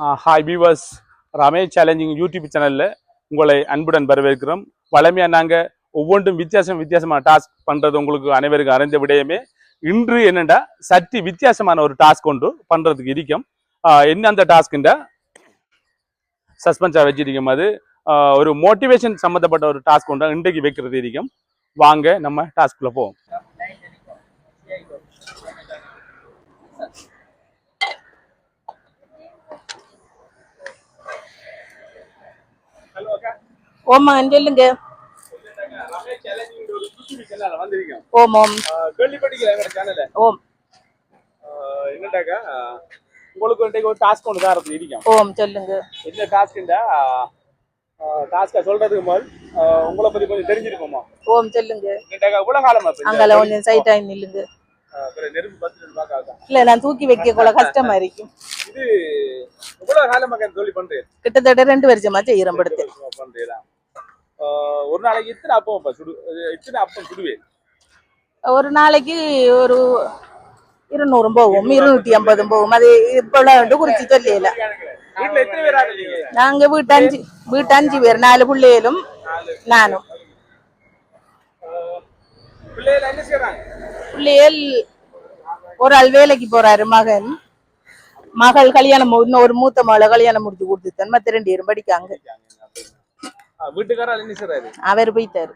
Hi beavers Ramesh challenging YouTube சேனலில் உங்களை அன்புடன் வரவேற்கிறோம். வளமையாக நாங்கள் ஒவ்வொன்றும் வித்தியாசம் வித்தியாசமான டாஸ்க் பண்ணுறது உங்களுக்கு அனைவருக்கும் அறிந்த விடயமே. இன்று என்னென்னா சற்று வித்தியாசமான ஒரு டாஸ்க் ஒன்று பண்ணுறதுக்கு இருக்கும். என்ன அந்த டாஸ்க்குண்டா சஸ்பென்ஸாக வச்சிருக்கும் அது. ஒரு மோட்டிவேஷன் சம்மந்தப்பட்ட ஒரு டாஸ்க் ஒன்று இன்றைக்கு வைக்கிறது இருக்கும். வாங்க நம்ம டாஸ்க்குள்ளே போவோம். ஹலோ அக்கா ஓமா சொல்லுங்க ஓம். ஓம். ஓம் என்னட்டாக்கா உங்களுக்கு இன்றைக்கு ஒரு டாஸ்க் ஒன்று தான் இருக்கும் ஓம் சொல்லுங்க. என்ன டாஸ்க்குண்டா டாஸ்க்கை சொல்றதுக்கு முதல் உங்களை பத்தி கொஞ்சம் தெரிஞ்சிருக்கோமா? ஓம் சொல்லுங்க. என்னட்டாக்கா இவ்வளோ காலமா இப்ப இந்த அங்கல கொஞ்சம் சைட் ஆகி நில்லுங்க. இல்ல நான் தூக்கி வைக்க கூட கஷ்டமா இருக்கும் கிட்டத்தட்ட ரெண்டு வருஷமா செய்யறேன் படுத்து ஒரு நாளைக்கு இத்தனை அப்பம் சுடு இத்தனை அப்பம் சுடுவேன்? ஒரு நாளைக்கு ஒரு இருநூறும் போகும் இருநூத்தி ஐம்பதும் போகும். அது இப்ப குறிச்சு ஆடுறீங்க நாங்க வீட்டு அஞ்சு வீட்டு அஞ்சு பேர் நாலு பிள்ளைகளும் நானும். பிள்ளைகள் ஒரு ஆள் வேலைக்கு போறாரு மகன். மகள் கல்யாணம் ஒரு மூத்த மகளை கல்யாணம் முடிச்சு கொடுத்துட்டேன் மத்த ரெண்டு பேரும் படிக்காங்க அவர் போய்த்தாரு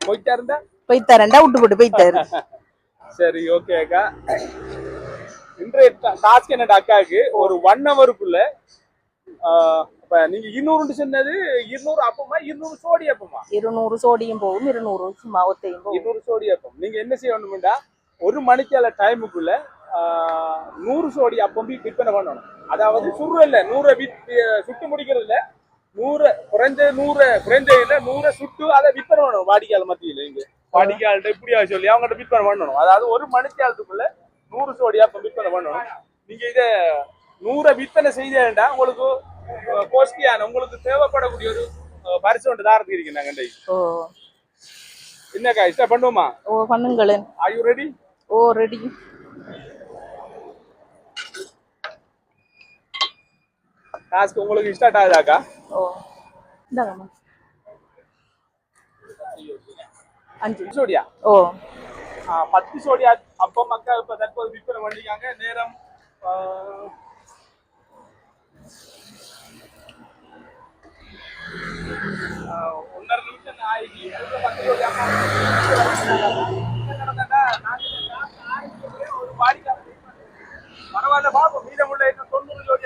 போயிட்டா இருந்தா போய்த்தாரண்டா விட்டு போட்டு போய்த்தாரு சரி ஓகே அக்கா. இன்றைய டாஸ்க் என்னடா அக்காவுக்கு? ஒரு ஒன் ஹவருக்குள்ள இப்ப நீங்க இருநூறு சொன்னது இருநூறு அப்பமா இருநூறு சோடி அப்பமா? இருநூறு சோடியும் போகும் இருநூறு சும்மா ஒத்தையும் போகும். இருநூறு சோடி அப்பம். நீங்க என்ன செய்யணும்டா ஒரு மணிக்கால டைமுக்குள்ள நூறு சோடி அப்பம் விற்பனை பண்ணணும். அதாவது சுரு இல்ல நூறை சுட்டு முடிக்கிறது இல்ல நூறு குறைஞ்ச நூறு குறைஞ்ச இல்ல நூறை சுட்டு அதை விற்பனை பண்ணணும் வாடிக்கையாளர் மத்தியில இங்க வாடிக்கையாளர்கிட்ட இப்படியா சொல்லி அவங்ககிட்ட விற்பனை பண்ணணும். அதாவது ஒரு மணிக்காலத்துக்குள்ள நூறு சோடி அப்பம் விற்பனை பண்ணணும். நீங்க இத நூறை விற்பனை செய்தேன்டா உங்களுக்கு கோஷ்டியான உங்களுக்கு தேவைப்படக்கூடிய ஒரு பரிசு ஒன்று தாரத்துக்கு இருக்கு நாங்க ஓ. என்னக்கா இஷ்டம்? பண்ணுவோமா? ஓ பண்ணுங்களேன் are you ready O ready task உங்களுக்கு ஸ்டார்ட் ஆகுதாக்கா ஓ இந்தாங்கம்மா. அஞ்சு. சோடியா ஓ. பத்து சோடியா அப்போ மக்கா இப்ப தற்போது விற்பனை பண்ணிக்காங்க நேரம் ஆ, ஆ, ஒன்றரை நிமிஷம் ஆயிடுச்சு அதுக்கு பத்து சோடியா அப்பம் என்ன நடந்ததுன்னா, நாங்க ஆரம்பிச்சதுலயே ஒரு வாடிக்கையாளர் பரவாயில்ல பாப்போம் இன்னும் தொண்ணூறு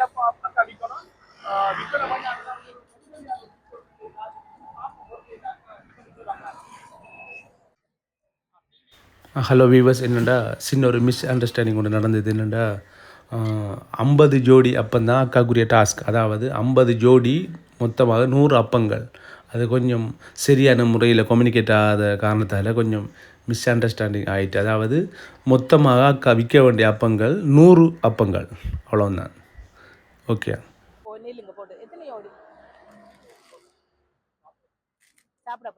விற்கணும் விற்பனை பண்ணி ஹலோ வீவர்ஸ் என்னென்னா சின்ன ஒரு மிஸ் அண்டர்ஸ்டாண்டிங் ஒன்று நடந்தது என்னென்னா ஐம்பது ஜோடி அப்பந்தான் அக்காக்குரிய டாஸ்க் அதாவது ஐம்பது ஜோடி மொத்தமாக நூறு அப்பங்கள். அது கொஞ்சம் சரியான முறையில் கம்யூனிகேட் ஆகாத காரணத்தால் கொஞ்சம் மிஸ் அண்டர்ஸ்டாண்டிங் ஆகிட்டு அதாவது மொத்தமாக அக்கா விற்க வேண்டிய அப்பங்கள் நூறு அப்பங்கள். அவ்வளோதான் ஓகே சாப்பிட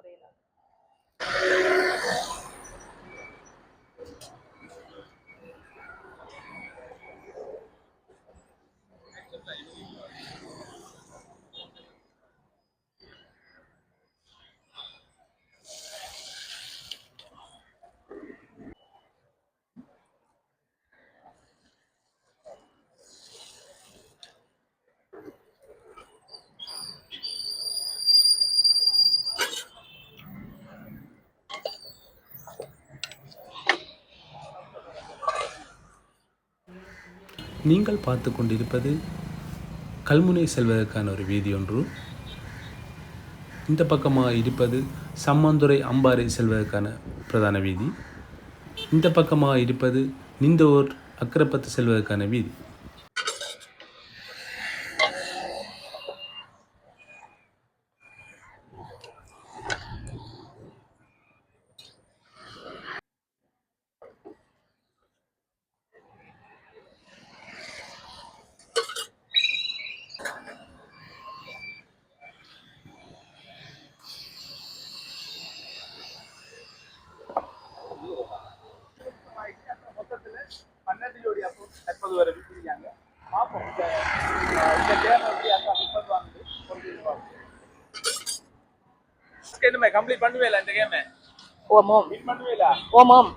நீங்கள் பார்த்து கொண்டிருப்பது கல்முனை செல்வதற்கான ஒரு வீதி ஒன்று. இந்த பக்கமாக இருப்பது சம்மாந்துறை அம்பாறை செல்வதற்கான பிரதான வீதி. இந்த பக்கமாக இருப்பது நிந்தோர் அக்கரப்பத்து செல்வதற்கான வீதி மொத்தத்துல பன்னெண்டு ஜோடி அப்போ தற்போது வரை விற்பனை பார்ப்போம் இந்த ஆஹ் இந்த கேம் எப்படி அக்கா வின் பண்ணுவாங்க என்னமே கம்ப்ளீட் பண்ணுவேல இந்த கேம் ஓம் ஓம் வின் பண்ணுவேலா ஓம் ஓம்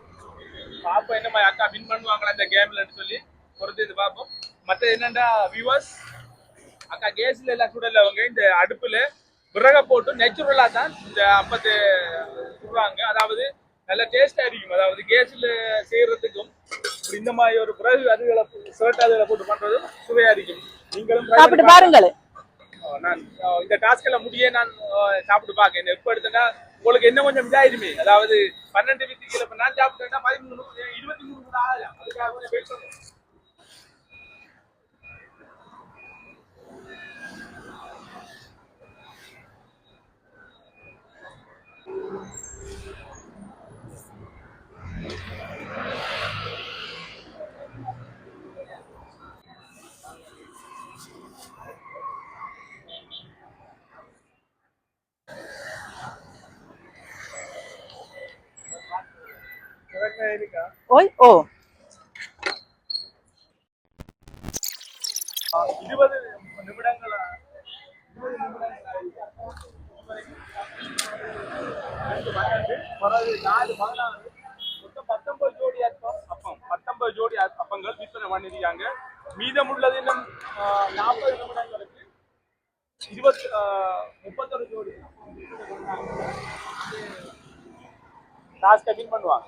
பாப்போம் என்ன மாதிரி அக்கா வின் பண்ணுவாங்களா இந்த கேம்லன்னு சொல்லி பொறுத்து இது பார்ப்போம் மற்ற என்னண்டா வியூவர்ஸ் அக்கா கேஸ்ல எல்லாம் சுடல அவங்க. இந்த அடுப்புல விறக போட்டு நேச்சுரலா தான் இந்த அப்பத்து சுடுறாங்க அதாவது நல்ல டேஸ்டா இருக்கும். அதாவது கேஸ்ல செய்யறதுக்கும் இப்படி இந்த மாதிரி ஒரு பிறகு அதுகளை சர்ட் அதுகளை போட்டு பண்றதும் சுவையா இருக்கும். நீங்களும் சாப்பிட்டு பாருங்கள் நான் uh, இந்த டாஸ்க் எல்லாம் முடிய நான் uh, சாப்பிட்டு பார்க்கேன் எப்ப எடுத்தேன்னா உங்களுக்கு என்ன கொஞ்சம் இதாயிருமே. அதாவது பன்னெண்டு வித்து கீழே நான் சாப்பிட்டேன்னா பதிமூணு இருபத்தி மூணு கூட ஆகலாம். அதுக்காக கொஞ்சம் வெயிட் கரெக்டா இருக்கா ஓய் ஓ அஹ் இருபது நிமிடங்களா இருபது நிமிடங்களா ரெண்டு பன்னெண்டு பிறகு நாலு பதினாறு மொத்தம் பத்தொன்பது ஜோடி அப்பங்கள் விற்பனை பண்ணிருக்காங்க மீதமுள்ளது இன்னும் நாற்பது நிமிடங்களுக்கு இருபத்தி முப்பத்தொரு ஜோடி டாஸ்கை பண்ணுவாங்க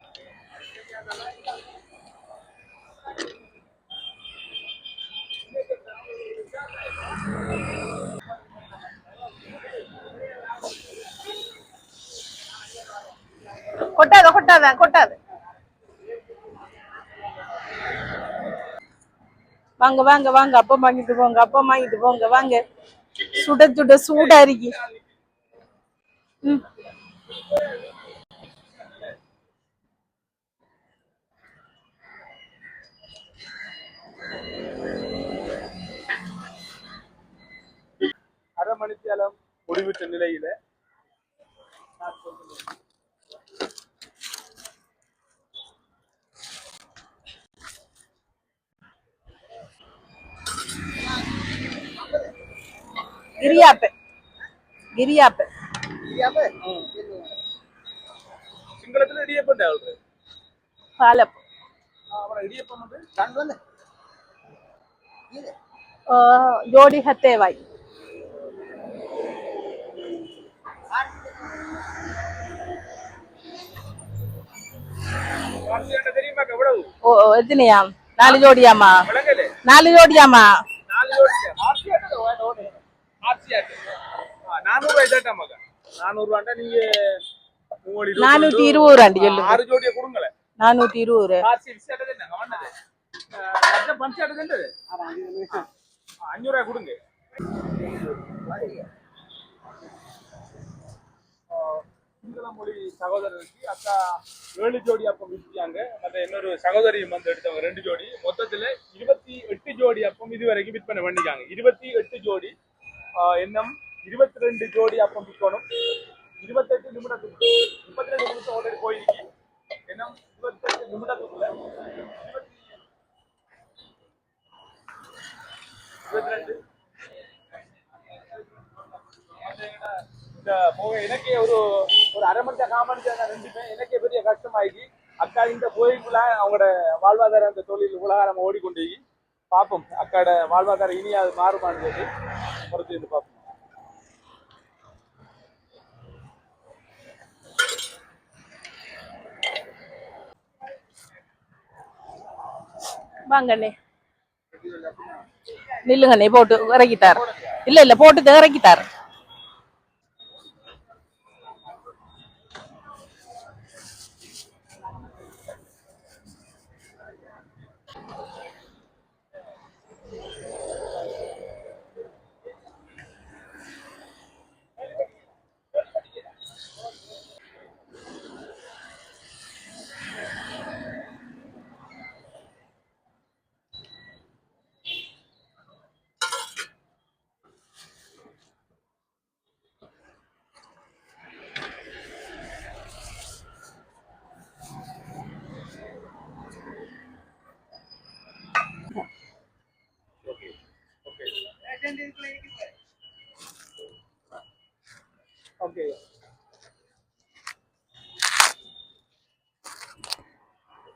கொட்டாத கொட்டாத கொட்டாது. வாங்க வாங்க வாங்க. அப்பம் வாங்கிட்டு போங்க அப்பம் வாங்கிட்டு போங்க. வாங்க. சுட சுட சூடா இருக்கு. மணித்தியாலம் முடிவிட்ட நிலையில. கிரியாப்பு. கிரியாப்பு. சிங்களத்துல இடியப்பம் அவருக்கு பாலப்பு. அப்புறம் இடியப்பம் வந்து? ஜோடி ஹத்தேவாய். ஓ எத்தனையா? நாலு ஜோடியாமா நாலு ஜோடியாமா நானூத்தி இருபது ரூபாண்டி கொடுங்களேன். நானூத்தி இருபது. அஞ்சூறு கொடுங்க. சிங்கள மொழி சகோதரருக்கு அக்கா ஏழு ஜோடி அப்பம் விற்றாங்க மற்ற இன்னொரு சகோதரியும் வந்து எடுத்தவங்க ரெண்டு ஜோடி. மொத்தத்துல இருபத்தி எட்டு ஜோடி அப்பம் இது வரைக்கும் விற்பனை பண்ணிக்காங்க இருபத்தி எட்டு ஜோடி எண்ணம் இன்னும் இருபத்தி ரெண்டு ஜோடி அப்பம் விற்கணும். இருபத்தெட்டு நிமிடத்துக்கு முப்பத்தி ரெண்டு நிமிஷம் ஆல்ரெடி போயிருக்கு. இன்னும் இருபத்தெட்டு நிமிடத்துக்குள்ள இருபத்தி ரெண்டு. இந்த போக எனக்கே ஒரு ஒரு அரை மணி நேரம் கால் மணி நேரம் ரெண்டுமே எனக்கே பெரிய கஷ்டமாகி அக்கா இந்த கோயிலுக்குள்ள அவங்களோட வாழ்வாதார அந்த தொழில் உலகாரம் ஓடிக்கொண்டு பார்ப்போம். அக்காட வாழ்வாதாரம் இனி அது மாறுமான்னு சொல்லி பொறுத்து இருந்து பார்ப்போம். வாங்கண்ணே நில்லுங்கண்ணே போட்டு இறக்கிட்டார். இல்ல இல்ல போட்டு இறக்கிட்டார். ஓகே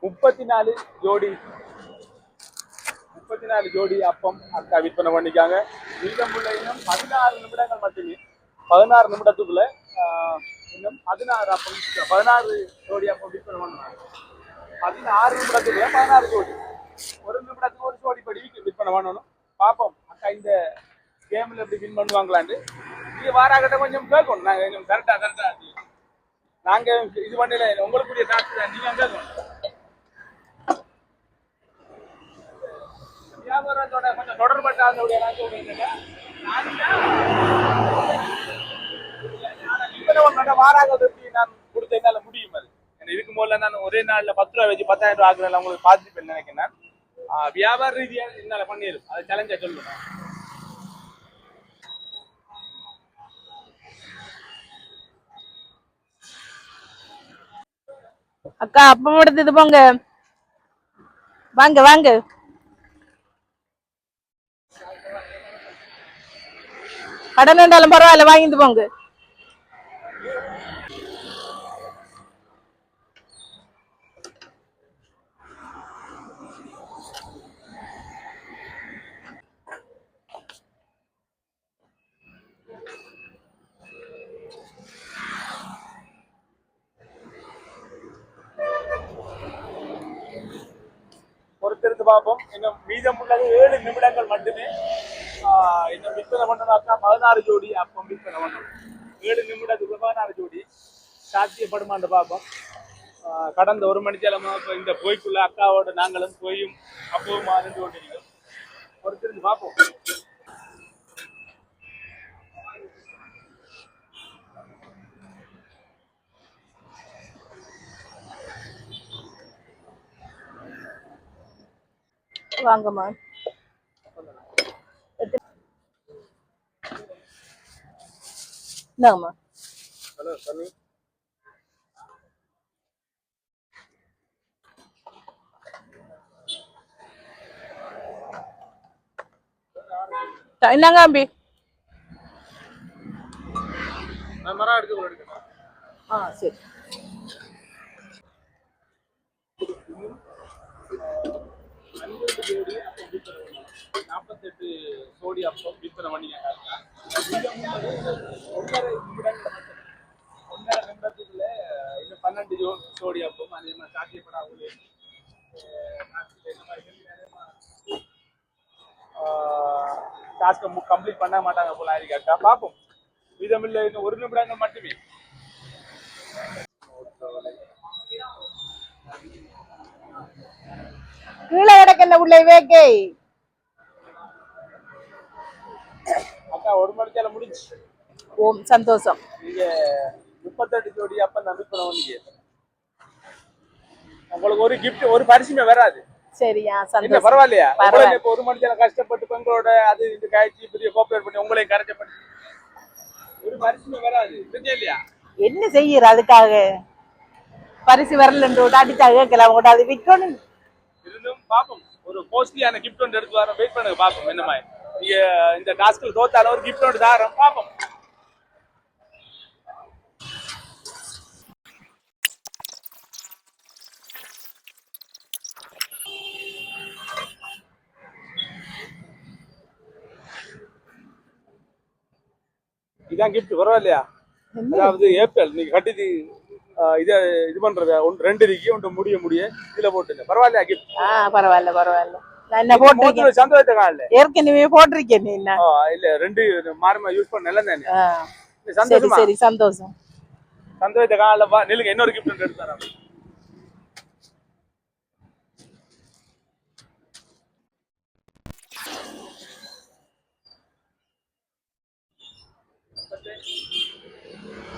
முப்பத்தி நாலு ஜோடி. முப்பத்தி நாலு ஜோடி அப்பம் அக்கா விற்பனை பண்ணிக்காங்க. மீதமுள்ள இன்னும் பதினாறு நிமிடங்கள் மட்டுமே. பதினாறு நிமிடத்துக்குள்ள ஆஹ், இன்னும் பதினாறு அப்பம் பதினாறு ஜோடி அப்பம் விற்பனை பண்ணுவாங்க. பதினாறு நிமிடத்துக்குள்ள பதினாறு ஜோடி. ஒரு நிமிடத்துக்கு ஒரு ஜோடி படி விற்பனை பண்ணணும். பார்ப்போம். இந்த கேம்ல எப்படி வின் பண்ணுவாங்களான்னு நீங்க வாராகிட்ட கொஞ்சம் கேட்கணும். நாங்க கொஞ்சம் கரெக்டா கரெக்டா நாங்க இது பண்ணல உங்களுக்குரிய டாக்டர் தான். நீங்க கேட்கணும். வியாபாரத்தோட கொஞ்சம் தொடர்பட்ட அதனுடைய நான் சொல்றேன் வாராகத்துக்கு நான் கொடுத்த என்னால முடியும் அது. எனக்கு இதுக்கு முதல்ல நான் ஒரே நாள்ல பத்து ரூபா வச்சு பத்தாயிரம் ரூபா ஆகுறதுல உங்களுக்கு பார்த்துப்பேன் நினைக்கிறேன் நான். ஆஹ் வியாபார ரீதியா என்னால பண்ணிடும் அதை சேலஞ்சா சொல்லுங்க அக்கா அப்ப எடுத்தது போங்க. வாங்க வாங்க. கடன் இருந்தாலும் பரவாயில்ல வாங்கிட்டு போங்க. பொறுத்திருந்து பார்ப்போம். இன்னும் மீதம் உள்ளது ஏழு நிமிடங்கள் மட்டுமே. இன்னும் விற்பனை பண்ணணும்னாக்கா பதினாறு ஜோடி அப்போ விற்பனை பண்ணணும். ஏழு நிமிடத்துக்கு பதினாறு ஜோடி சாத்தியப்படுமான்னு பார்ப்போம். கடந்த ஒரு மணித்தேலமா இப்போ இந்த போய்க்குள்ள அக்காவோட நாங்களும் போயும் அப்பவும் நின்று கொண்டிருக்கிறோம் பொறுத்திருந்து பார்ப்போம். வாங்கம்மா இந்தாங்கம்மா. ஹலோ சொல்லு என்னங்க அம்பி நான் மரம் எடுக்க எடுக்கணும் ஆ சரி. பன்னிரெண்டு ஜோடி நாற்பத்தெட்டு ஜோடி அப்பம் விற்பனை பண்ணிங்க ஒன்றரை ஒன்றரை நிமிடத்துக்குள்ள இன்னும் பன்னெண்டு ஜோ அப்பம் அதே மாதிரி டாஸ்க்கை கம்ப்ளீட் பண்ண மாட்டாங்க போல ஆயிருக்காக்கா பார்ப்போம் மீதமில்லை இன்னும் ஒரு நிமிடங்கள் மட்டுமே. கீழே கிடக்கின்ற உள்ளே வேக்கை அக்கா ஒரு மணிக்கால முடிஞ்சு ஓம் சந்தோஷம். நீங்க முப்பத்தெட்டு ஜோடி அப்ப பண்ணீங்க உங்களுக்கு ஒரு gift ஒரு பரிசுமே வராது. சரியா சந்தோஷம். பரவாயில்லையா? இப்ப ஒரு மணி நேரம் கஷ்டப்பட்டு பெண்களோட அது இது காய்ச்சி பெரிய கோப்பரேட் பண்ணி உங்களையும் கரைச்சப்பட்டு. ஒரு பரிசுமே வராது. இல்லையா என்ன செய்யற அதுக்காக? பரிசு வரலன்று அடிச்சா கேட்கலாம் கூட அது விற்கணும். இருந்தும் பாப்போம் ஒரு காஸ்ட்லியான கிஃப்ட் ஒன்று எடுத்து வரோம் வெயிட் பண்ணுங்க பாப்போம் என்ன மாதிரி. நீங்க இந்த டாஸ்கில் தோத்தால ஒரு கிஃப்ட் ஒன்று தாரோம் பாப்போம் இதான் கிஃப்ட் பரவாயில்லையா? அதாவது ஏப்ரல் நீங்க கட்டி இதை இது பண்றது ஒன்று ரெண்டு இருக்கு ஒன்று முடிய முடிய இதுல போட்டுங்க பரவாயில்லையா கிஃப்ட் ஆ பரவாயில்ல பரவாயில்ல. சந்தோஷத்தை காணல. ஏற்கனவே போட்டிருக்கேன் இல்ல ரெண்டு மாறமா யூஸ் பண்ண நல்லா தானே. சந்தோஷமா? சரி சந்தோஷம். சந்தோஷத்தை காணலப்பா இன்னொரு கிஃப்ட் எடுத்து தரேன்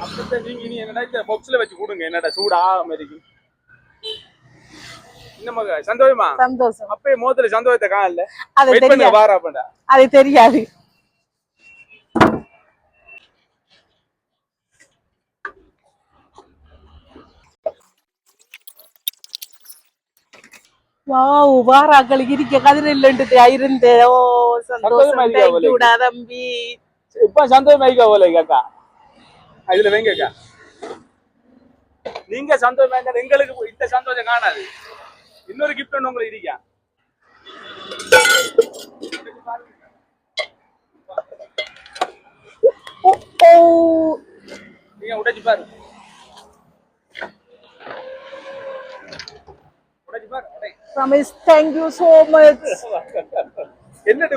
அப்பத்தை நீங்க இனி என்னடா இந்த பாக்ஸ்ல வச்சு கொடுங்க. என்னடா சூடா மாதிரி இன்னும் சந்தோஷமா? சந்தோஷம். அப்பயே மோத்துல சந்தோஷத்தை காணல. அது தெரியாது. வாரா பண்ணா அது தெரியாது. வாவ் வாராக்களுக்கு இருக்க கதிர இல்லைன்ட்டு இருந்து. ஓ சந்தோஷமா. தேங்க்யூடா தம்பி. இப்ப சந்தோஷமா இருக்கா போல அக்கா இதுல வைங்க அக்கா. நீங்க சந்தோஷமா இருந்தா எங்களுக்கு இந்த சந்தோஷம் காணாது. இன்னொரு கிஃப்ட் ஒண்ணு உங்களுக்கு இருக்கா நீங்க உடைச்சு பாரு. ரமேஷ் தேங்க்யூ சோ மச் என்னட்டு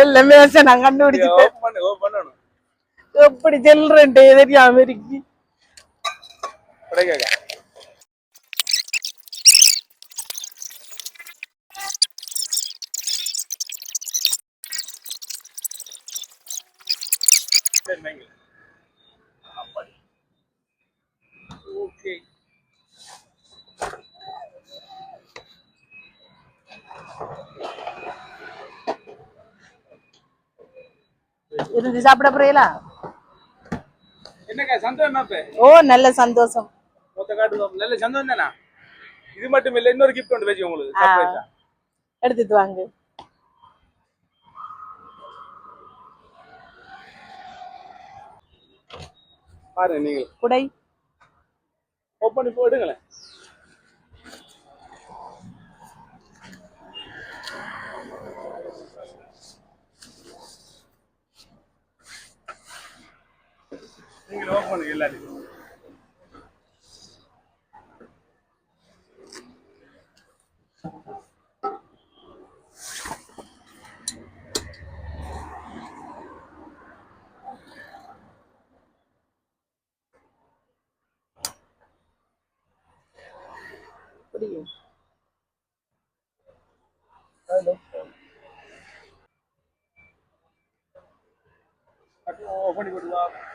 எல்லாமே நான் கண்டுபிடிச்சிட்டேன். ஓப்பன் பண்ணணும். எப்படி செல்றேன்ட்டு தெரியாம இருக்கு உடைக்கா சரி வைங்க அப்படி ஓகே இருந்து சாப்பிட போறீங்களா என்னக்கா சந்தோஷமா இப்ப ஓ நல்ல சந்தோஷம். நல்ல சந்தோஷம் தானா? இது மட்டும் இல்ல இன்னொரு கிஃப்ட் ஒன்று வச்சு உங்களுக்கு. எடுத்துட்டு வாங்க. பாருங்க நீங்கள். குடை. ஓப்பன் பண்ணி போடுங்களேன் நீங்கள் ஓப்பன் பண்ணுங்க எல்லாத்தையும் புரியும் ஓப்பன் பண்ணி அக்கா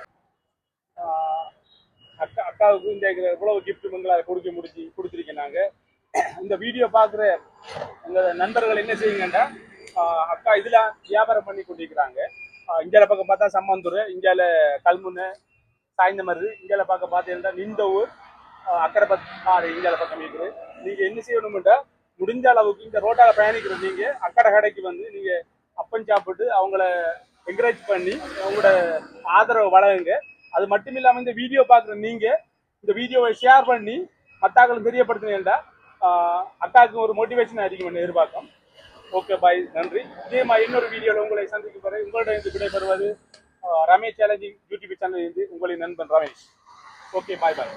அக்காவுக்கு இந்த இவ்வளவு கிஃப்ட் உங்களால் கொடுக்க முடிச்சு கொடுத்துருக்கேன் நாங்கள் இந்த வீடியோ பார்க்குற எங்கள் நண்பர்கள் என்ன செய்யுங்கன்னா அக்கா இதில் வியாபாரம் பண்ணி கொண்டிருக்கிறாங்க. இந்தியால பக்கம் பார்த்தா சம்மந்தூர் இந்தியாவில் கல்முனை சாய்ந்தமரு இந்தியாவில் பார்க்க பார்த்தீங்கன்னா நின்ற ஊர் அக்கறை பத் ஆறு இந்தியாவில் பக்கம் இருக்குது. நீங்கள் என்ன செய்யணும்ட்டா முடிஞ்ச அளவுக்கு இந்த ரோட்டாவில் பயணிக்கிற நீங்கள் அக்கடை கடைக்கு வந்து நீங்கள் அப்பன் சாப்பிட்டு அவங்கள என்கரேஜ் பண்ணி அவங்களோட ஆதரவு வழங்குங்க. அது மட்டும் இல்லாமல் இந்த வீடியோ பார்க்குற நீங்கள் இந்த வீடியோவை ஷேர் பண்ணி மத்தாக்களும் தெரியப்படுத்தினீங்கன்னா ஆஹ் அக்காவுக்கு ஒரு மோட்டிவேஷன் அதிகம் எதிர்பார்க்கும் ஓகே பாய் நன்றி. இதே மாதிரி இன்னொரு வீடியோவில் உங்களை சந்திக்க போகிறேன் உங்கள்கிட்ட இருந்து விடைபெறுவது ரமேஷ் சேலஞ்சிங் யூடியூப் சேனல் இருந்து உங்களின் நண்பன் ரமேஷ். ஓகே பாய் பாய்